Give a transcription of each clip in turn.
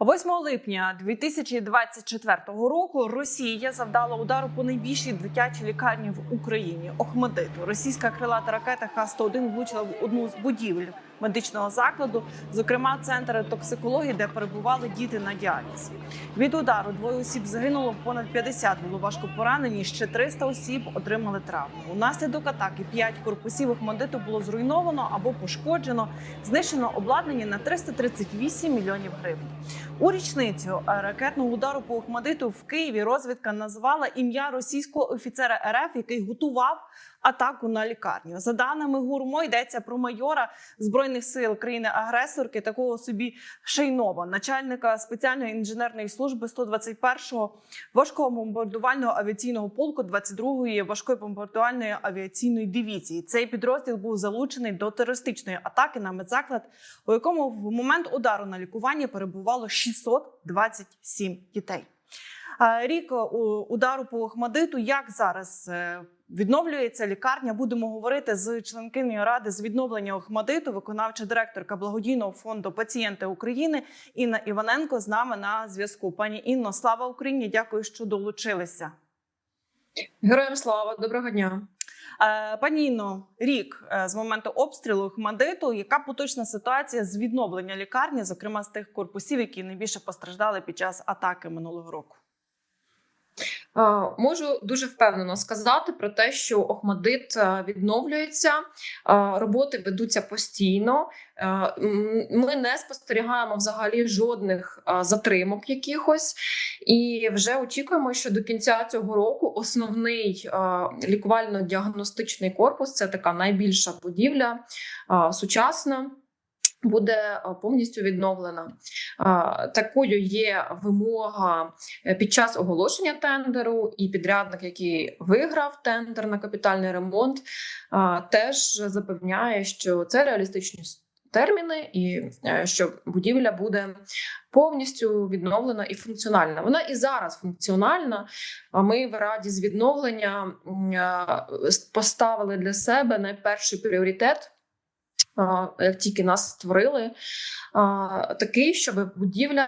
8 липня 2024 року Росія завдала удару по найбільшій дитячій лікарні в Україні Охмадиту. Російська крилата ракета Х-101 влучила в одну з будівель медичного закладу, зокрема центр токсикології, де перебували діти на діалізі. Від удару двоє осіб загинуло, понад 50 було важко поранені. Ще 300 осіб отримали травми. Унаслідок атаки 5 корпусів Охмадиту було зруйновано або пошкоджено. Знищено обладнання на 338 мільйонів гривень. У річницю е, ракетного удару по Охмадиту в Києві розвідка назвала ім'я російського офіцера РФ, який готував атаку на лікарню. За даними ГУРМО, йдеться про майора збройних сил країни-агресорки, такого собі Шейнова, начальника спеціальної інженерної служби 121-го важкого бомбардувального авіаційного полку 22-ї важкої бомбардувальної авіаційної дивізії. Цей підрозділ був залучений до терористичної атаки на медзаклад, у якому в момент удару на лікування перебувало 627 дітей. Рік у- удару по Охмадиту. Як зараз е, відновлюється лікарня? Будемо говорити з членкиною ради з відновлення Охмадиту, виконавча директорка благодійного фонду Пацієнти України Інна Іваненко з нами на зв'язку. Пані Інно, слава Україні! Дякую, що долучилися. Героям слава, доброго дня. Е, Пані Інно, рік е, з моменту обстрілу Охмадиту. Яка поточна ситуація з відновлення лікарні, зокрема з тих корпусів, які найбільше постраждали під час атаки минулого року? Е, Можу дуже впевнено сказати про те, що Охмадит е, відновлюється, е, роботи ведуться постійно. Ми не спостерігаємо взагалі жодних затримок якихось, і вже очікуємо, що до кінця цього року основний лікувально-діагностичний корпус це така найбільша будівля сучасна. Буде е, повністю відновлена. Такою є вимога е, під час оголошення тендеру, і підрядник, який виграв тендер на капітальний ремонт, е, теж запевняє, що це реалістичні терміни, і що будівля буде повністю відновлена і функціональна. Вона і зараз функціональна. Ми в раді з відновлення поставили для себе найперший пріоритет. Як тільки нас створили, такий, щоб будівля,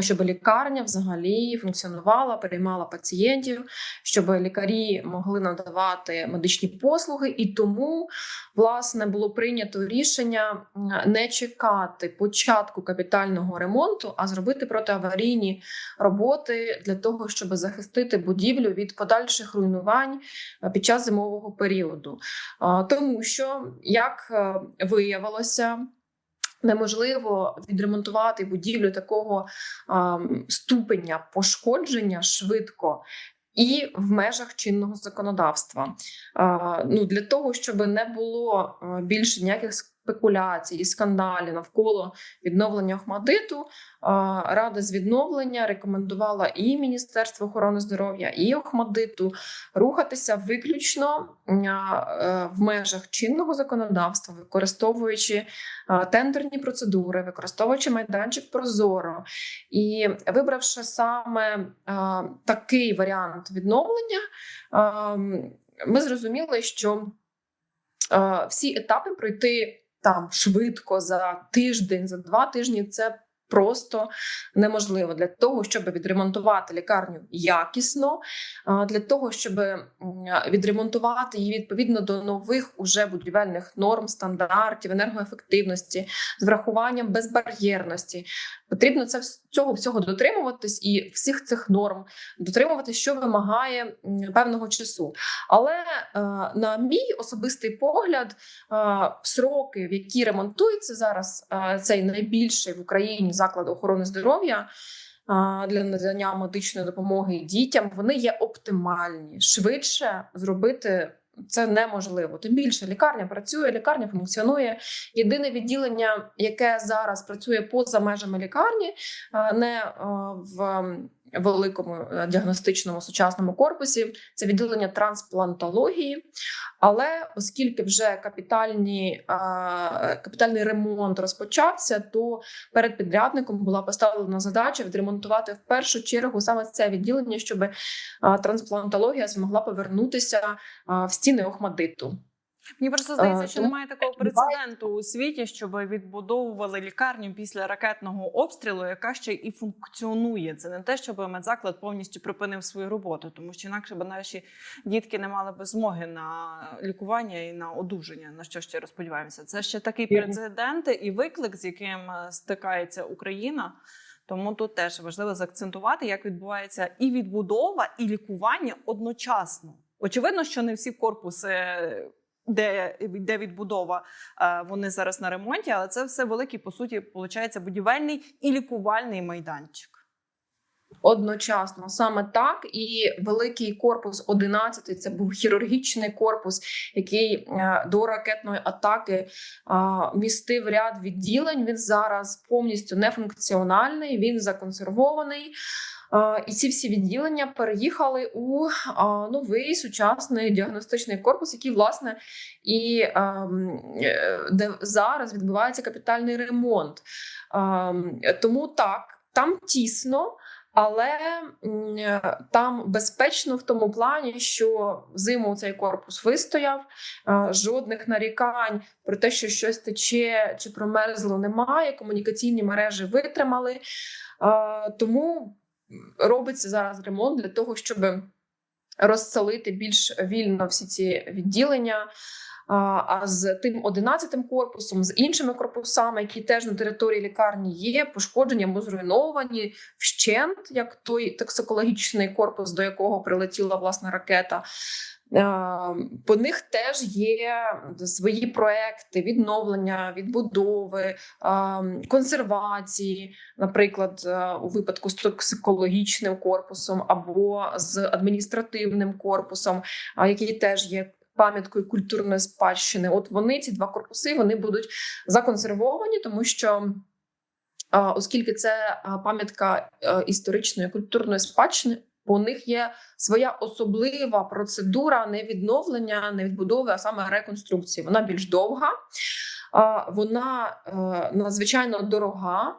щоб лікарня взагалі функціонувала, приймала пацієнтів, щоб лікарі могли надавати медичні послуги, і тому власне було прийнято рішення не чекати початку капітального ремонту, а зробити протиаварійні роботи для того, щоб захистити будівлю від подальших руйнувань е, під час зимового періоду. Тому що, як е, виявилося, неможливо відремонтувати будівлю такого ам, ступеня пошкодження швидко. І в межах чинного законодавства А, ну для того, щоб не було більше ніяких спекуляцій і скандалів навколо відновлення Охмадиту, а, Рада з відновлення рекомендувала і Міністерству охорони здоров'я, і Охмадиту рухатися виключно е, в межах чинного законодавства, використовуючи тендерні процедури, використовуючи майданчик Прозоро. І вибравши саме такий варіант відновлення, ми зрозуміли, що всі етапи пройти там швидко за тиждень, за два тижні це. Просто неможливо для того, щоб відремонтувати лікарню якісно, для того, щоб відремонтувати її відповідно до нових уже будівельних норм, стандартів, енергоефективності, з врахуванням безбар'єрності. Потрібно це цього всього дотримуватись і всіх цих норм дотримуватись, що вимагає певного часу. Але е, на мій особистий погляд, сроки, в які ремонтується зараз цей найбільший в Україні заклад охорони здоров'я. Для надання медичної допомоги дітям вони є оптимальні. Швидше зробити це неможливо. Тим більше лікарня працює, лікарня функціонує. Єдине відділення, яке зараз працює поза межами лікарні, не в великому е, діагностичному сучасному корпусі, це відділення трансплантології. Але оскільки вже капітальні, капітальний ремонт розпочався, то перед підрядником була поставлена задача відремонтувати в першу чергу саме це відділення, щоб трансплантологія змогла повернутися в стіни Охмадиту. Мені просто здається, Е, що немає такого прецеденту у світі, щоб відбудовували лікарню після ракетного обстрілу, яка ще і функціонує. Це не те, щоб медзаклад повністю припинив свою роботу, тому що інакше б наші дітки не мали б змоги на лікування і на одужання. На що ще розподіваємося? Це ще такий прецедент і виклик, з яким е, стикається Україна. Тому тут теж важливо заакцентувати, як відбувається і відбудова, і лікування одночасно. Очевидно, що не всі корпуси, де йде відбудова, е, вони зараз на ремонті, але це все великий, по суті, виходить, будівельний і лікувальний майданчик. Одночасно саме так, і великий корпус 11 це був хірургічний корпус, який е, до ракетної атаки е, містив ряд відділень. Він зараз повністю нефункціональний, він законсервований. І ці всі відділення переїхали у новий сучасний діагностичний корпус, який власне і ем, е, де зараз відбувається капітальний ремонт. Ем, Тому так, там тісно. Але там безпечно в тому плані, що зиму цей корпус вистояв, жодних нарікань про те, що щось тече чи промерзло, немає. Комунікаційні мережі витримали. Тому робиться зараз ремонт для того, щоб розселити більш вільно всі ці відділення. А з тим 11-м корпусом, з іншими корпусами, які теж на території лікарні є, пошкоджені або зруйновані вщент, як той токсикологічний корпус, до якого прилетіла власна ракета. А, По них теж є свої проекти відновлення, відбудови, консервації, наприклад, е, у випадку з токсикологічним корпусом або з адміністративним корпусом, який теж є пам'яткою культурної спадщини. От вони ці два корпуси вони будуть законсервовані, тому що. Оскільки це пам'ятка е, історичної культурної спадщини, у них є своя особлива процедура не відновлення, не відбудови, а саме реконструкції. Вона більш довга, вона е, надзвичайно дорога,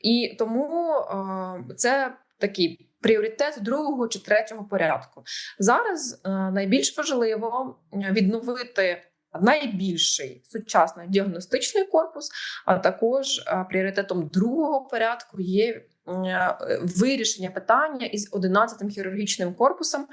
і тому е, це такий пріоритет другого чи третього порядку. Зараз е, найбільш важливо відновити найбільший сучасний діагностичний корпус, а також пріоритетом другого порядку є вирішення питання із 11-м хірургічним корпусом, е,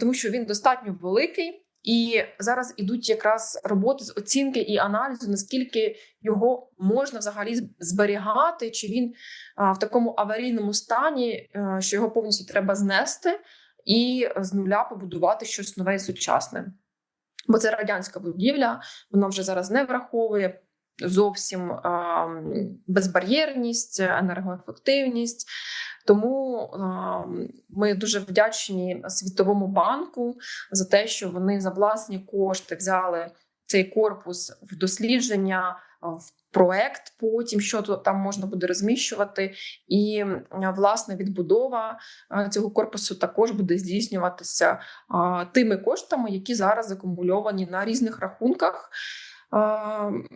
тому що він достатньо великий. І зараз ідуть якраз роботи з оцінки і аналізу, наскільки його можна взагалі зберігати, чи він в такому аварійному стані, а, що його повністю треба знести і з нуля побудувати щось нове і сучасне. Бо це радянська будівля, вона вже зараз не враховує зовсім безбар'єрність, енергоефективність. Тому ми дуже вдячні Світовому банку за те, що вони за власні кошти взяли цей корпус в дослідження, в проект. Потім що там можна буде розміщувати, і власне відбудова цього корпусу також буде здійснюватися тими коштами, які зараз акумульовані на різних рахунках.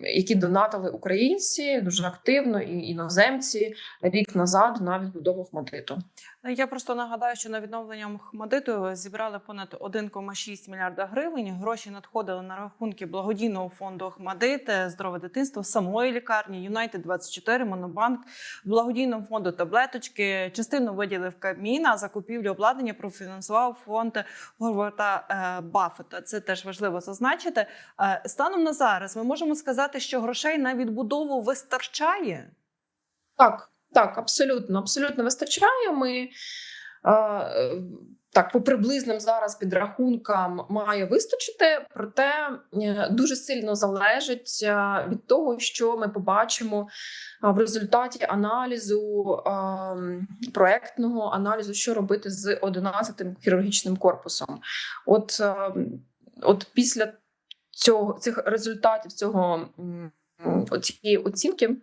Які донатили українці дуже активно і іноземці рік назад на відбудову Хмадиту. Я просто нагадаю, що на відновлення Мохмадиту зібрали понад 1,6 мільярда гривень. Гроші надходили на рахунки благодійного фонду Охмадит, здорове дитинство, самої лікарні, Юнайтед 24 Монобанк, благодійного фонду таблеточки. Частину виділив Кабмін, а закупівлю обладнання профінансував фонд Говарда е, Баффета. Це теж важливо зазначити. Е, Станом на зараз ми можемо сказати, що грошей на відбудову вистачає. Так, так, абсолютно, абсолютно вистачає. Ми е, так, по приблизним зараз підрахункам має вистачити, проте е, дуже сильно залежить е, від того, що ми побачимо е, в результаті аналізу проектного аналізу, що робити з 11-тим хірургічним корпусом. От, от після цього цих результатів цього цієї оцінки.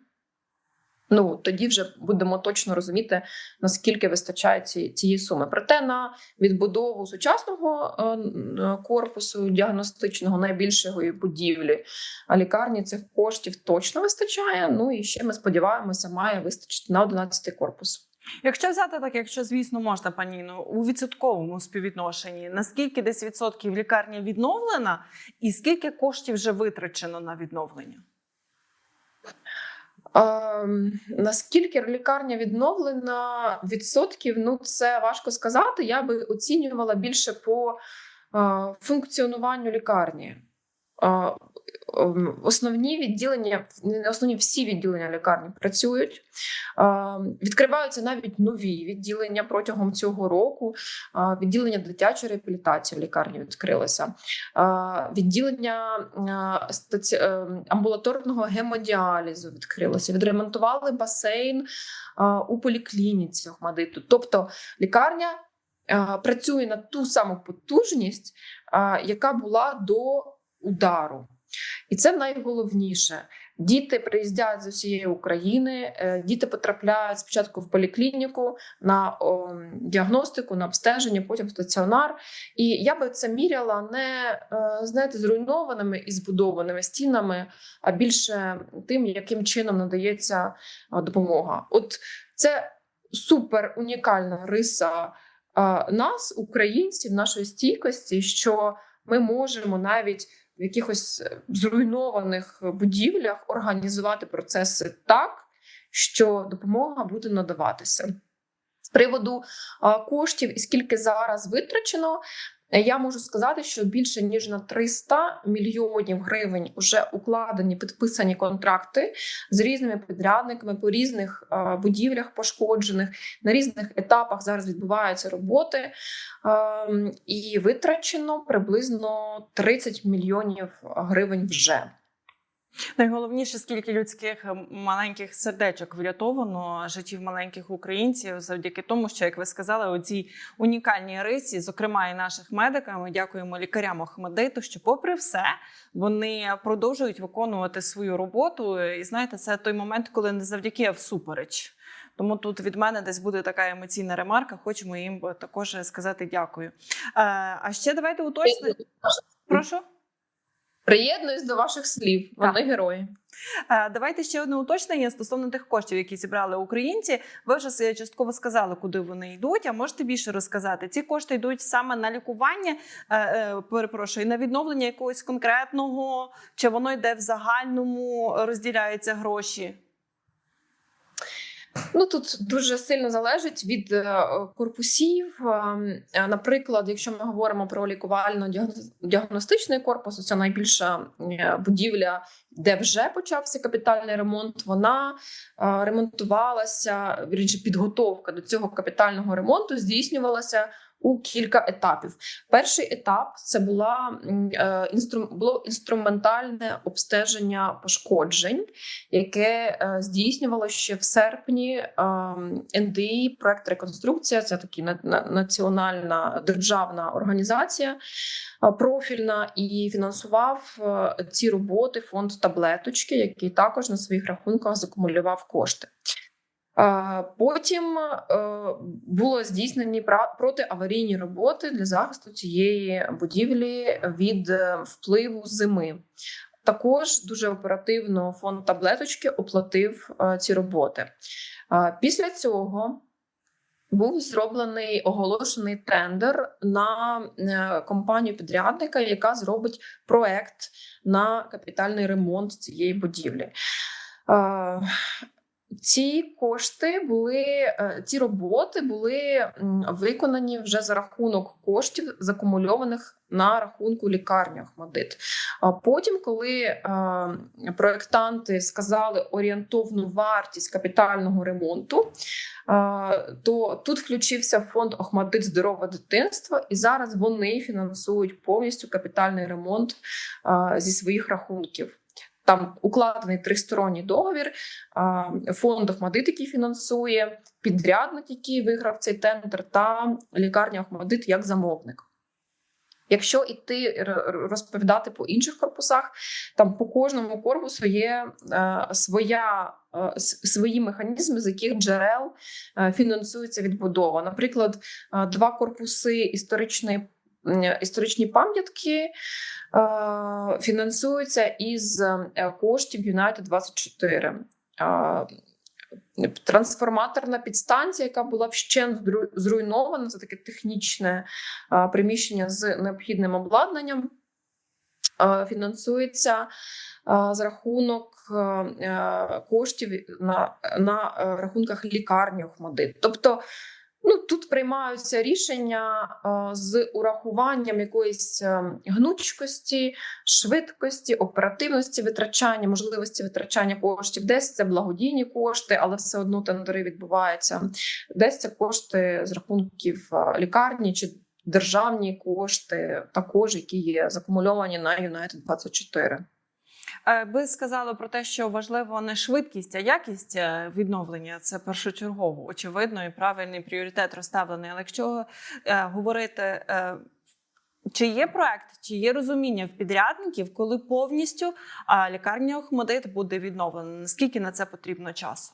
Ну тоді вже будемо точно розуміти наскільки вистачає ці, цієї суми. Проте на відбудову сучасного е, корпусу діагностичного найбільшої будівлі лікарні цих коштів точно вистачає. Ну і ще ми сподіваємося, має вистачити на 11 корпус. Якщо взяти так, якщо звісно можна, пані Інно, у відсотковому співвідношенні, наскільки десь відсотків лікарня відновлена, і скільки коштів вже витрачено на відновлення? Ем, наскільки лікарня відновлена відсотків? Ну це важко сказати. Я би оцінювала більше по е, функціонуванню лікарні. Ем, Основні відділення, не основні всі відділення лікарні працюють. Відкриваються навіть нові відділення протягом цього року. Відділення дитячої реабілітації в лікарні відкрилося. Відділення е, стаці... е, амбулаторного гемодіалізу відкрилося. Відремонтували басейн у поліклініці Охмадиту. Тобто лікарня працює на ту саму потужність, яка була до удару. І це найголовніше. Діти приїздять з усієї України, е, діти потрапляють спочатку в поліклініку на діагностику, на обстеження, потім в стаціонар. І я би це міряла не е, знаєте, зруйнованими і збудованими стінами, а більше тим, яким чином надається е, допомога. От це супер унікальна риса нас, українців, нашої стійкості, що ми можемо навіть в якихось е, зруйнованих будівлях організувати процеси так, що допомога буде надаватися. З приводу коштів і скільки зараз витрачено, я можу сказати, що більше ніж на 300 мільйонів гривень вже укладені підписані контракти з різними підрядниками по різних будівлях пошкоджених. На різних етапах зараз відбуваються роботи, ем, і витрачено приблизно 30 мільйонів гривень вже. Найголовніше, скільки людських е, маленьких сердечок врятовано життів маленьких українців завдяки тому, що як ви сказали, у цій унікальній рисі, зокрема і наших медикам, ми дякуємо лікарям Охмадиту, що, попри все, вони продовжують виконувати свою роботу. І знаєте, це той момент, коли не завдяки а всупереч. Тому тут від мене десь буде така емоційна ремарка. Хочемо їм також сказати дякую. Е, А ще давайте уточнити. Прошу. Приєднуюсь до ваших слів. Вони герої. Е, Давайте ще одне уточнення стосовно тих коштів, які зібрали українці. Ви вже частково сказали, куди вони йдуть. А можете більше розказати? Ці кошти йдуть саме на лікування, е, е, перепрошую, на відновлення якогось конкретного, чи воно йде в загальному, розділяються гроші? Ну тут дуже сильно залежить від е, корпусів. Ем, е, Наприклад, якщо ми говоримо про лікувально-діагностичний корпус, це найбільша е, будівля, де вже почався капітальний ремонт. Вона ремонтувалася, вірніше, підготовка до цього капітального ремонту здійснювалася у кілька етапів. Перший етап це була е, інстру, було інструментальне обстеження пошкоджень, яке е, здійснювало ще в серпні е, НДІ, проект реконструкція. Це такі на- на- національна державна організація е, профільна, і фінансував ці роботи фонд таблеточки, який також на своїх рахунках закумулював кошти. Потім е, було здійснені протиаварійні роботи для захисту цієї будівлі від е, впливу зими. Також дуже оперативно фонд таблеточки оплатив е, ці роботи. Після цього був зроблений оголошений тендер на компанію підрядника, яка зробить проект на капітальний ремонт цієї будівлі. Ці кошти були, е, ці роботи були виконані вже за рахунок коштів, закумульованих на рахунку лікарні Охмадит. А потім, коли е, проектанти сказали орієнтовну вартість капітального ремонту, е, то тут включився фонд Охмадит Здорове дитинство, і зараз вони фінансують повністю капітальний ремонт зі своїх рахунків. Там укладений тристоронній договір. Фонд Охмадит, який фінансує, підрядник, який виграв цей тендер, та лікарня Охмадит як замовник. Якщо іти розповідати по інших корпусах, там по кожному корпусу є е, своя, е, свої механізми, з яких джерел е, фінансується відбудова. Наприклад, два корпуси історичної, історичні пам'ятки е, фінансуються із е, коштів United 24. Е, Трансформаторна підстанція, яка була вщент зруйнована, це таке технічне приміщення з необхідним обладнанням, фінансується за рахунок коштів на, на е, рахунках лікарні Охмадит. Тобто, ну тут приймаються рішення з урахуванням якоїсь е, гнучкості, швидкості, оперативності витрачання, можливості витрачання коштів. Десь це благодійні кошти, але все одно тендери відбуваються. Десь це кошти з рахунків лікарні чи державні кошти, також які є закумульовані на United 24. Е, Ви сказали про те, що важливо не швидкість, а якість е, відновлення. Це першочергово, очевидно, і правильний пріоритет розставлений. Але якщо е, говорити, чи є проект, чи є розуміння в підрядників, коли повністю лікарня Охмадит буде відновлена? Наскільки на це потрібно часу?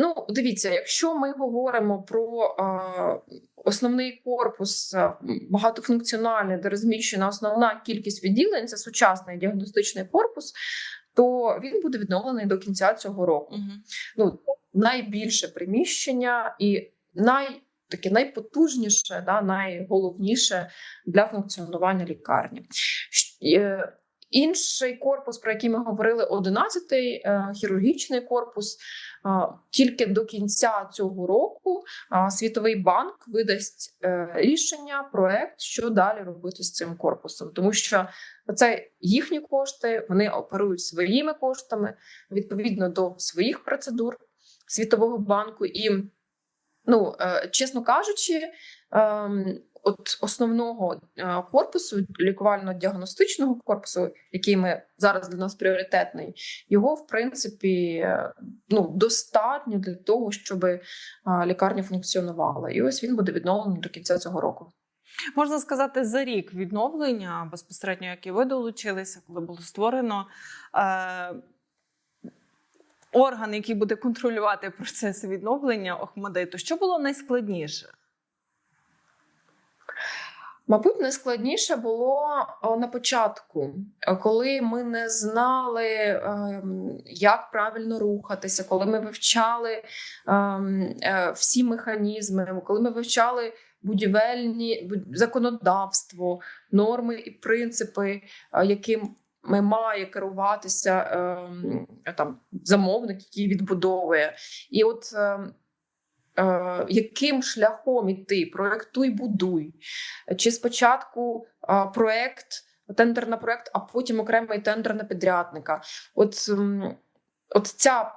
Е, Ну, дивіться, якщо ми говоримо про е, основний корпус е, багатофункціональний, де розміщена основна кількість відділень, це сучасний діагностичний корпус, то він буде відновлений до кінця цього року. Угу. Ну, найбільше приміщення і най, таке найпотужніше, да, найголовніше для функціонування лікарні. Інший корпус, про який ми говорили, 11-й е, хірургічний корпус. Тільки до кінця цього року Світовий банк видасть е, рішення, проект, що далі робити з цим корпусом, тому що це їхні кошти, вони оперують своїми коштами відповідно до своїх процедур Світового банку. І, ну, е, чесно кажучи, ем, от основного е, корпусу, лікувально-діагностичного корпусу, який ми зараз для нас пріоритетний, його в принципі е, ну, достатньо для того, щоб е, лікарня функціонувала. І ось він буде відновлений до кінця цього року. Можна сказати, за рік відновлення безпосередньо, як і ви долучилися, коли було створено е, орган, який буде контролювати процес відновлення Охмадиту. Що було найскладніше? Мабуть, найскладніше було на початку, е, коли ми не знали, ем, як правильно рухатися, коли ми вивчали ем, е, всі механізми, коли ми вивчали будівельні законодавство, норми і принципи, е, яким ми має керуватися ем, там замовник, який відбудовує, і от. Е, Яким шляхом іти? Проектуй, будуй. Чи спочатку проект, тендер на проект, а потім окремий тендер на підрядника. От, от ця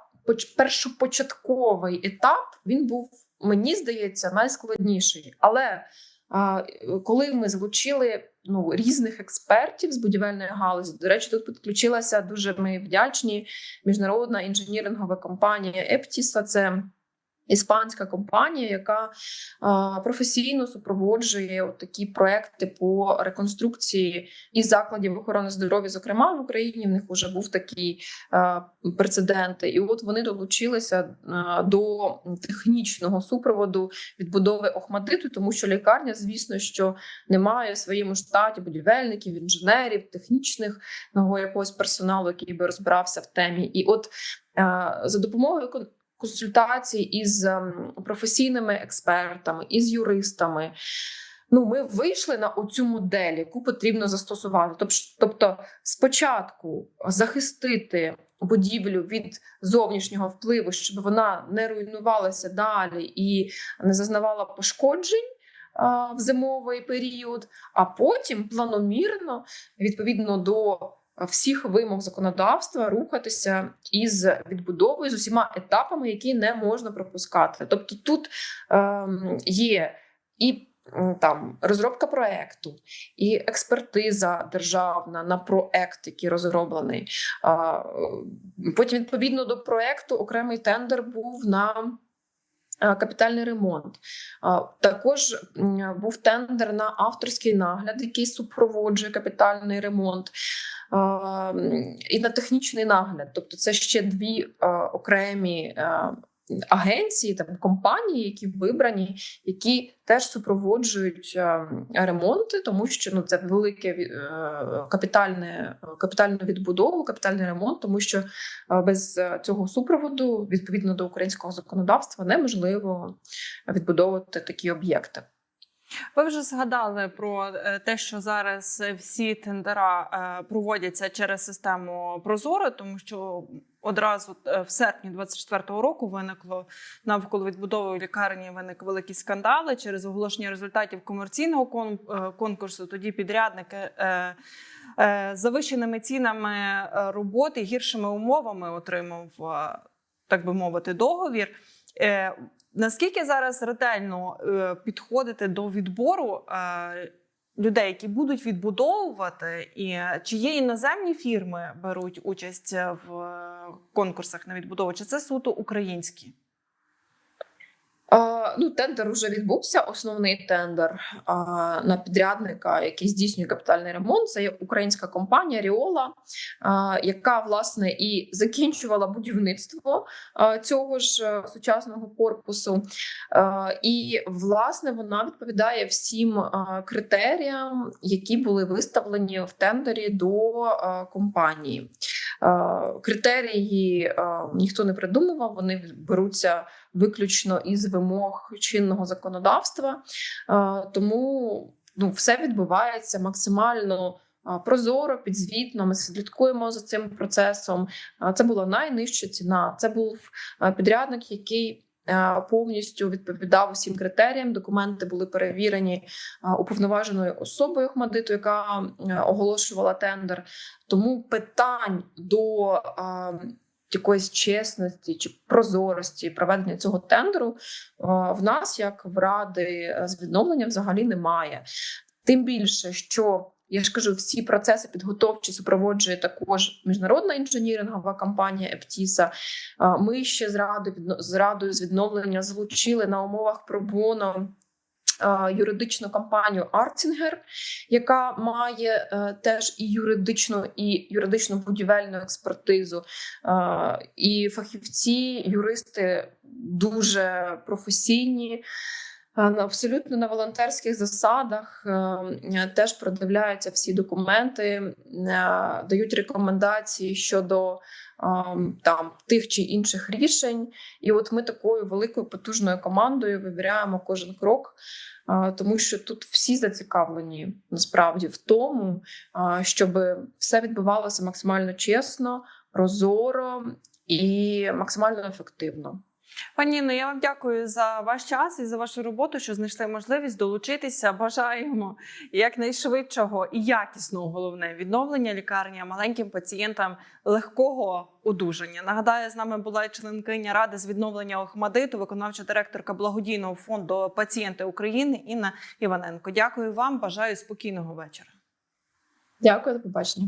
першопочатковий етап він був, мені здається, найскладніший. Але коли ми залучили ну, різних експертів з будівельної галузі, до речі, тут підключилася дуже ми вдячні міжнародна інженірингова компанія Ептіса. Це іспанська компанія, яка а, професійно супроводжує от такі проекти по реконструкції і закладів охорони здоров'я, зокрема в Україні. В них вже був такий а, прецедент. І от вони долучилися а, до технічного супроводу відбудови Охмадиту, тому що лікарня, звісно, що не має в своєму штаті будівельників, інженерів, технічних ну, якогось персоналу, який би розбирався в темі. І от за допомогою консультацій із ем, професійними експертами, із юристами. Ну, ми вийшли на оцю модель, яку потрібно застосувати. Тобто, спочатку захистити будівлю від зовнішнього впливу, щоб вона не руйнувалася далі і не зазнавала пошкоджень а, в зимовий період, а потім планомірно, відповідно до всіх вимог законодавства рухатися із відбудовою з усіма етапами, які не можна пропускати. Тобто тут ем, є і там розробка проекту, і експертиза державна на проект, який розроблений. Е, потім, відповідно до проекту, окремий тендер був на. е, Капітальний ремонт також був тендер на авторський нагляд, який супроводжує капітальний ремонт, і на технічний нагляд. Тобто, це ще дві окремі агенції та компанії, які вибрані, які теж супроводжують ремонти, тому що ну це велике е, капітальне капітальну відбудову, капітальний ремонт, тому що без цього супроводу, відповідно до українського законодавства, неможливо відбудовувати такі об'єкти. Ви вже згадали про е, те, що зараз всі тендера е, проводяться через систему Прозоро, тому що одразу е, в серпні 24-го року виникло навколо відбудови лікарні виник великі скандали через оголошення результатів комерційного конкурсу. Тоді підрядники завищеними цінами роботи, гіршими умовами отримав, так би мовити, договір. Наскільки зараз ретельно е, підходити до відбору е, людей, які будуть відбудовувати, і чи є іноземні фірми беруть участь в е, конкурсах на відбудову, чи це суто українські? Ну, тендер вже відбувся. Основний тендер на підрядника, який здійснює капітальний ремонт. Це є українська компанія Ріола, яка власне і закінчувала будівництво цього ж е, сучасного корпусу. І власне вона відповідає всім критеріям, які були виставлені в тендері до компанії. Критерії ніхто не придумував, вони беруться виключно із вимог чинного законодавства. Е, Тому ну, все відбувається максимально е, прозоро, підзвітно. Ми слідкуємо за цим процесом. Е, Це була найнижча ціна. Це був підрядник, який. Повністю відповідав усім критеріям. Документи були перевірені уповноваженою особою Хмадиту, яка оголошувала тендер. Тому питань до якоїсь чесності чи прозорості проведення цього тендеру е, в нас, як в ради е, з відновлення, взагалі немає. Тим більше, що я ж кажу, всі процеси підготовчі супроводжує також міжнародна інженірингова компанія Ептіса. Е, Ми ще з радою з радою з відновлення залучили на умовах пробоно е, юридичну компанію Арцінгер, яка має е, теж і юридичну, і юридичну будівельну експертизу. Е, І фахівці, юристи дуже професійні. е, Абсолютно на волонтерських засадах е, теж продивляються всі документи, е, дають рекомендації щодо е, там тих чи інших рішень. І от ми такою великою потужною командою вибираємо кожен крок, е, тому що тут всі зацікавлені насправді в тому, щоб все відбувалося максимально чесно, прозоро і максимально ефективно. Пані Інно, я вам дякую за ваш час і за вашу роботу, що знайшли можливість долучитися. Бажаємо якнайшвидшого і якісного головне відновлення лікарні маленьким пацієнтам легкого одужання. Нагадаю, з нами була членкиня ради з відновлення Охмадиту, виконавча директорка благодійного фонду Пацієнти України Інна Іваненко. Дякую вам. Бажаю спокійного вечора. Дякую, до побачення.